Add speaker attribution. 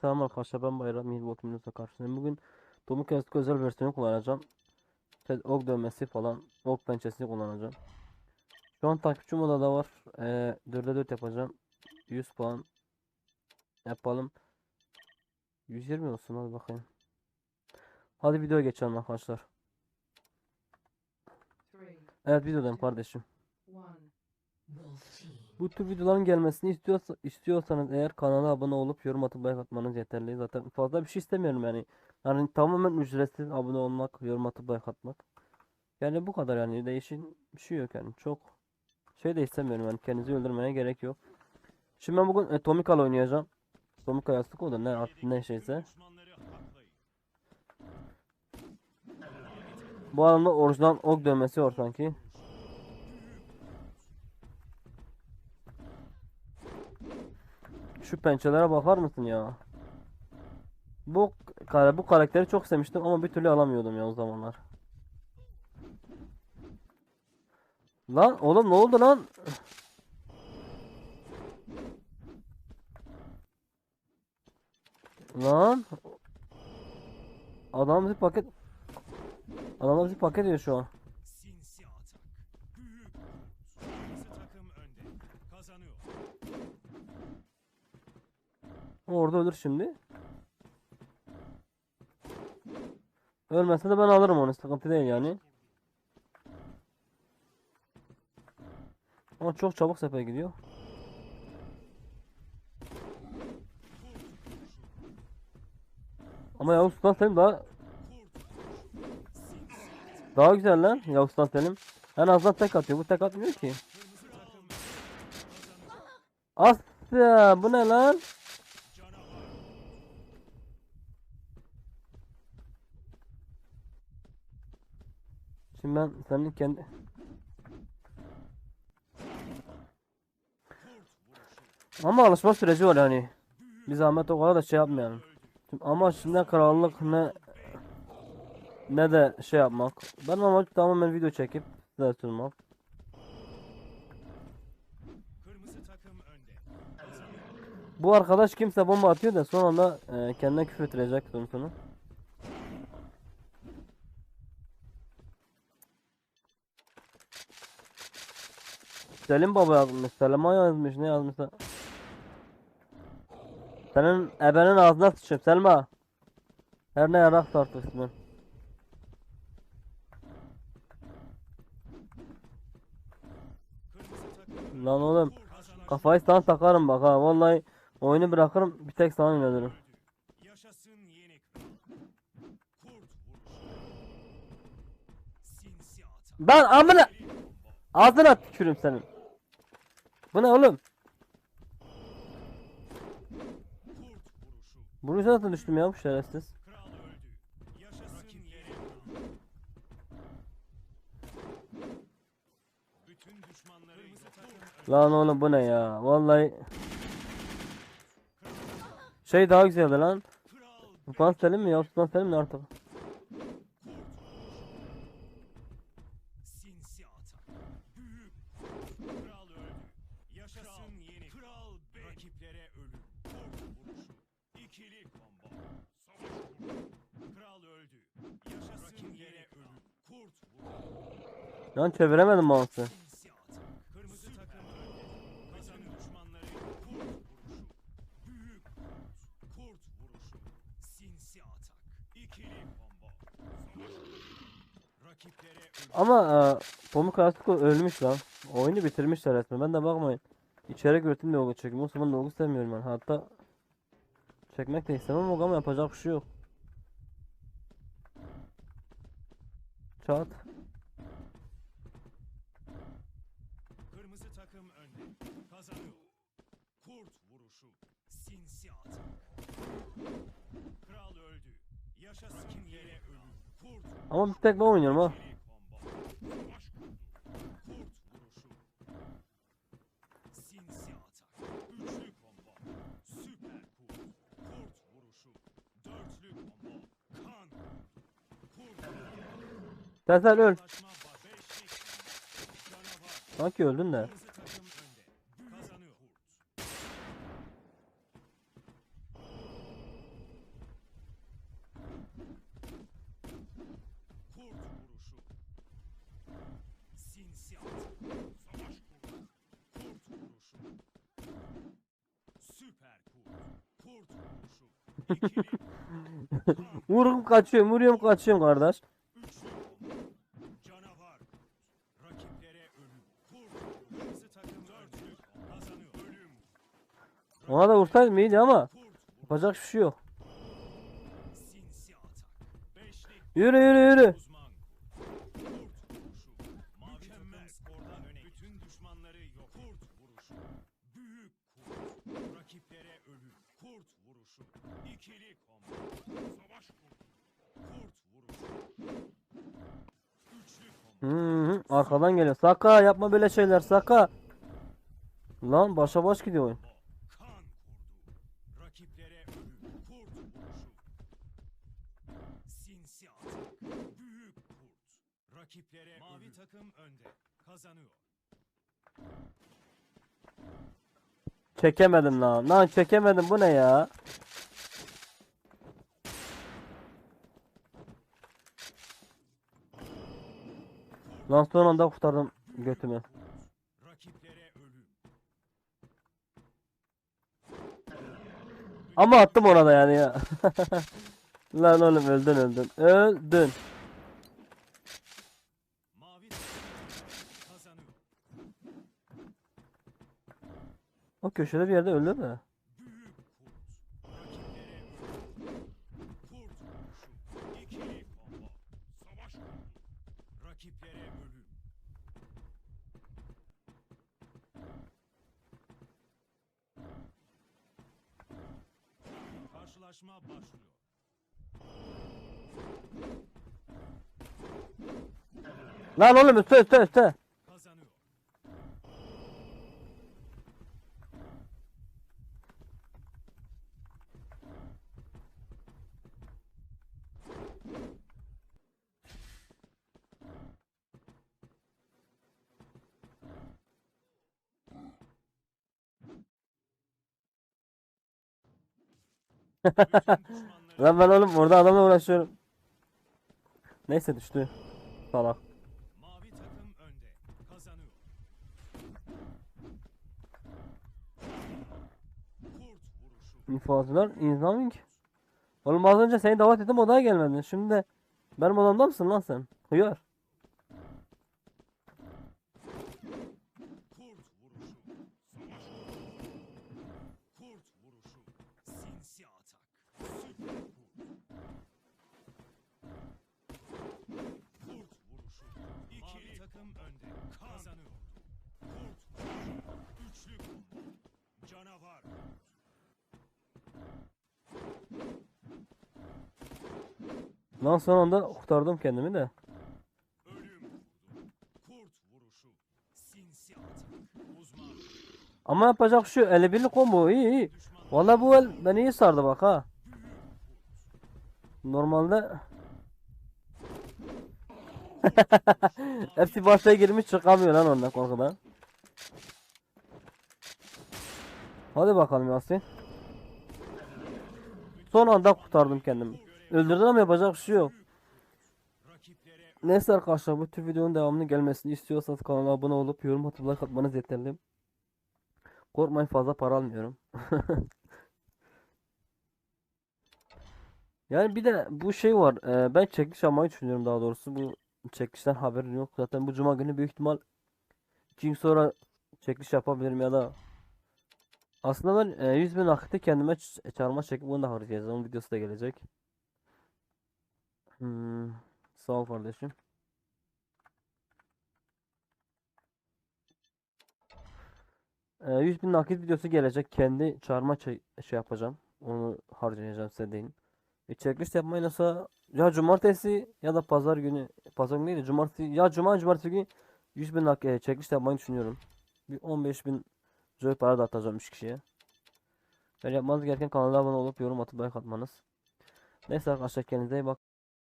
Speaker 1: selam arkadaşlar ben Bayram Yeni Botumunuza karşınızdayım. Bugün Tomuk Eski özel versiyonu kullanacağım. İşte ok dövmesi falan, ok pençesini kullanacağım. Şu an takipçi modada var. Ee, 4'e 4 yapacağım. 100 puan yapalım. 120 olsun hadi bakayım. Hadi videoya geçelim arkadaşlar. Evet videodayım kardeşim.
Speaker 2: one.
Speaker 1: Bu tür videoların gelmesini istiyorsa, istiyorsanız eğer kanala abone olup yorum atıp like atmanız yeterli. Zaten fazla bir şey istemiyorum yani. Yani tamamen ücretsiz abone olmak, yorum atıp like atmak. Yani bu kadar yani değişen bir şey yok yani. Çok şey de istemiyorum yani kendinizi öldürmeye gerek yok. Şimdi ben bugün e, Tomical oynayacağım. Tomical yastık o da ne ne şeyse. Bu arada orijinal ok dövmesi var sanki. Şu pençelere bakar mısın ya? Bu bu karakteri çok sevmiştim ama bir türlü alamıyordum ya o zamanlar. Lan oğlum ne oldu lan? Lan Adam bizi paket Adam bizi paket ediyor şu an.
Speaker 3: Sinsi atak. Büyük. Kırmızı takım önde. Kazanıyor.
Speaker 1: Orada ölür şimdi. Ölmese de ben alırım onu sıkıntı değil yani. Ama çok çabuk sefer gidiyor. Ama Yavuz Sultan Selim daha daha güzel lan Yavuz Sultan Selim. En azından tek atıyor. Bu tek atmıyor ki. Asya bu ne lan? Şimdi ben senin kendi Ama alışma süreci var yani. Bir zahmet o kadar da şey yapmayalım. Şimdi ama şimdi krallık ne ne de şey yapmak. Ben ama tamamen video çekip size sunmak. Bu arkadaş kimse bomba atıyor da son anda e, kendine küfür ettirecek sonuçunu. Selim Baba yazmış, Selma yazmış, ne yazmışsa. Senin ebenin ağzına sıçayım Selma. Her ne yarak tartı ismin. Lan oğlum kafayı sana takarım bak ha vallahi oyunu bırakırım bir tek sana
Speaker 3: atak.
Speaker 1: Ben amına ağzına tükürüm senin. Bu ne oğlum?
Speaker 3: Kurt vuruşu.
Speaker 1: Bunu nasıl düştüm ya bu şerefsiz. Lan oğlum bu ne ya? Vallahi şey daha güzeldi lan.
Speaker 3: Kral
Speaker 1: Sultan Selim mi ya? Sultan Selim ne artık?
Speaker 3: Sinsi atak. Büyük. Kral öldü. Yaşasın yeni kral. B. Rakiplere ölüm. Vuruşu. İkili combo. Savaş. Kral öldü. Yaşasın yeni ölüm. Kurt vuruşu.
Speaker 1: Lan çeviremedim mouse'u.
Speaker 3: Sinsi atak. Kırmızı takım önde. Kazan düşmanları. Kurt vuruşu. Büyük kurt. Kurt vuruşu. Sinsi atak. İkili. Savaş kurdu. Rakiplere ölüm.
Speaker 1: Ama e, Pamuk Arsiko ölmüş lan. Oyunu bitirmişler resmen. Ben de bakmayın. İçerik üretim logo çekim. O zaman logo sevmiyorum ben. Hatta çekmek de istemem ama yapacak bir şey yok. Çat.
Speaker 3: Kırmızı takım önde. Kazanıyor. Kurt vuruşu. Sinsi atak. Kral öldü. Yaşasın yere ölüm. Kurt
Speaker 1: Ama bir tek ben oynuyorum ha. Sen sen öl. Sanki öldün de. Vurup kaçıyorum, vuruyorum kaçıyorum kardeş. Ona da vursaydım iyiydi ama yapacak bir şey yok. Yürü yürü yürü. hı, arkadan geliyor. Saka yapma böyle şeyler Saka. Lan başa baş gidiyor oyun.
Speaker 3: Kan kurdu. Rakiplere ölüm. Kurt vuruşu. Sinsi atak. Büyük kurt. Rakiplere Mavi takım önde. Kazanıyor.
Speaker 1: Çekemedim lan. Lan çekemedim bu ne ya? Lan son anda kurtardım götümü.
Speaker 3: Rakiplere ölüm.
Speaker 1: Ama attım ona da yani ya. Lan oğlum öldün öldün. Öldün.
Speaker 3: Mavi takım kazanıyor.
Speaker 1: O köşede bir yerde öldü
Speaker 3: ölüm. Karşılaşma başlıyor.
Speaker 1: Lan oğlum üstte üstte üstte.
Speaker 3: Kazanıyor. Bütün düşmanları
Speaker 1: Lan ben oğlum orada adamla uğraşıyorum. Neyse düştü. Salak.
Speaker 3: Mavi takım önde. Kazanıyor. Kurt vuruşu.
Speaker 1: İnfazlar incoming. Oğlum az önce seni davet ettim odaya gelmedin. Şimdi de benim odamda mısın lan sen? Hıyar.
Speaker 3: Kurt vuruşu. Savaş kurdu. Kurt vuruşu. Sinsi atak. Süper kurt. Kurt vuruşu. İkili takım önde. Kazanıyor. Kurt. Üçlü kombo. Canavar kurt.
Speaker 1: Lan son anda kurtardım kendimi de.
Speaker 3: Ölüm. Kurt vuruşu. Sinsi atak. Uzman.
Speaker 1: Ama yapacak şu 51'li combo iyi iyi. Vallahi bu el beni iyi sardı bak ha. Normalde hepsi başta girmiş çıkamıyor lan ondan korkudan. Hadi bakalım Yasin. Son anda kurtardım kendimi. Öldürdün ama yapacak bir şey yok. Neyse arkadaşlar bu tür videonun devamını gelmesini istiyorsanız kanala abone olup yorum atıp like atmanız yeterli. Korkmayın fazla para almıyorum. Yani bir de bu şey var. e, ben çekiliş yapmayı düşünüyorum daha doğrusu. Bu çekilişten haberim yok. Zaten bu cuma günü büyük ihtimal 2 gün sonra çekiliş yapabilirim ya da aslında ben e, 100 bin nakiti kendime ç- çarmıha çekip bunu da harcayacağım. Onun videosu da gelecek. Hmm, sağ ol kardeşim. Ee, 100 bin nakit videosu gelecek. Kendi çarmıha çe- şey yapacağım. Onu harcayacağım size deyin. E, çekiliş yapmayı nasıl ya cumartesi ya da pazar günü pazar günü değil de cumartesi ya cuma cumartesi günü 100 bin e, çekiliş yapmayı düşünüyorum. Bir 15 bin joy para da atacağım 3 kişiye. Ben yapmanız gereken kanala abone olup yorum atıp like atmanız. Neyse arkadaşlar kendinize iyi bakın.